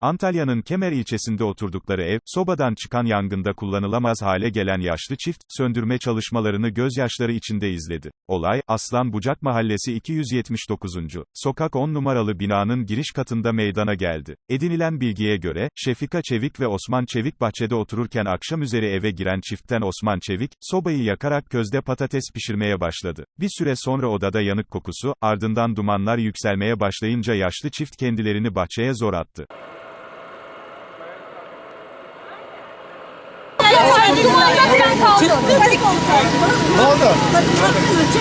Antalya'nın Kemer ilçesinde oturdukları ev, sobadan çıkan yangında kullanılamaz hale gelen yaşlı çift, söndürme çalışmalarını gözyaşları içinde izledi. Olay, Aslan Bucak Mahallesi 279. Sokak 10 numaralı binanın giriş katında meydana geldi. Edinilen bilgiye göre, Şefika Çevik ve Osman Çevik bahçede otururken akşam üzeri eve giren çiftten Osman Çevik, sobayı yakarak közde patates pişirmeye başladı. Bir süre sonra odada yanık kokusu, ardından dumanlar yükselmeye başlayınca yaşlı çift kendilerini bahçeye zor attı.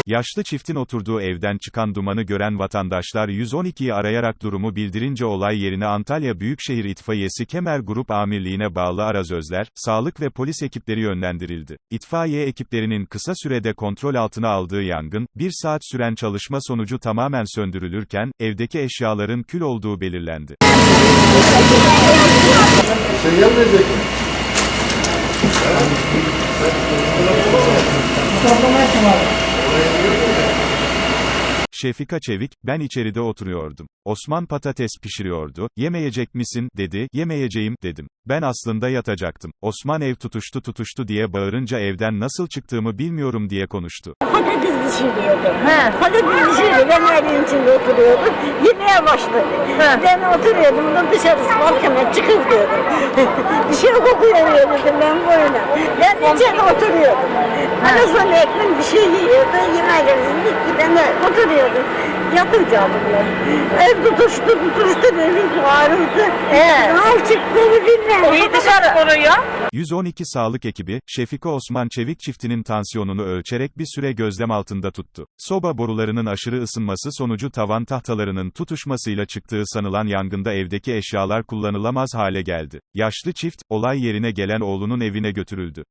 Yaşlı çiftin oturduğu evden çıkan dumanı gören vatandaşlar 112'yi arayarak durumu bildirince olay yerine Antalya Büyükşehir İtfaiyesi Kemer Grup Amirliğine bağlı arazözler, sağlık ve polis ekipleri yönlendirildi. İtfaiye ekiplerinin kısa sürede kontrol altına aldığı yangın, bir saat süren çalışma sonucu tamamen söndürülürken, evdeki eşyaların kül olduğu belirlendi. Şey gelmeyecek mi? Şefika Çevik, ben içeride oturuyordum. Osman patates pişiriyordu, yemeyecek misin, dedi, yemeyeceğim, dedim. Ben aslında yatacaktım. Osman ev tutuştu tutuştu diye bağırınca evden nasıl çıktığımı bilmiyorum diye konuştu. Patates pişiriyordu. He. Patates pişiriyordu. Ben evin içinde oturuyordum. Yemeye başladı. Ben oturuyordum da dışarısı balkona çıkıp diyordum. Kokuyor dedim ben böyle. Ben içeri oturuyordum. Ondan sonra ekmek bir şey yiyordu. Yemeğlerini bitti. Ben de oturuyordum. Yatacaktım ben. Ev tutuştu tutuştu dedim ağrıdı. He. Al çıktığını bilmem. İyi dışarı koruyor. 112 sağlık ekibi, Şefika Osman Çevik çiftinin tansiyonunu ölçerek bir süre gözlem altında tuttu. Soba borularının aşırı ısınması sonucu tavan tahtalarının tutuşmasıyla çıktığı sanılan yangında evdeki eşyalar kullanılamaz hale geldi. Yaşlı çift, olay yerine gelen oğlunun evine götürüldü.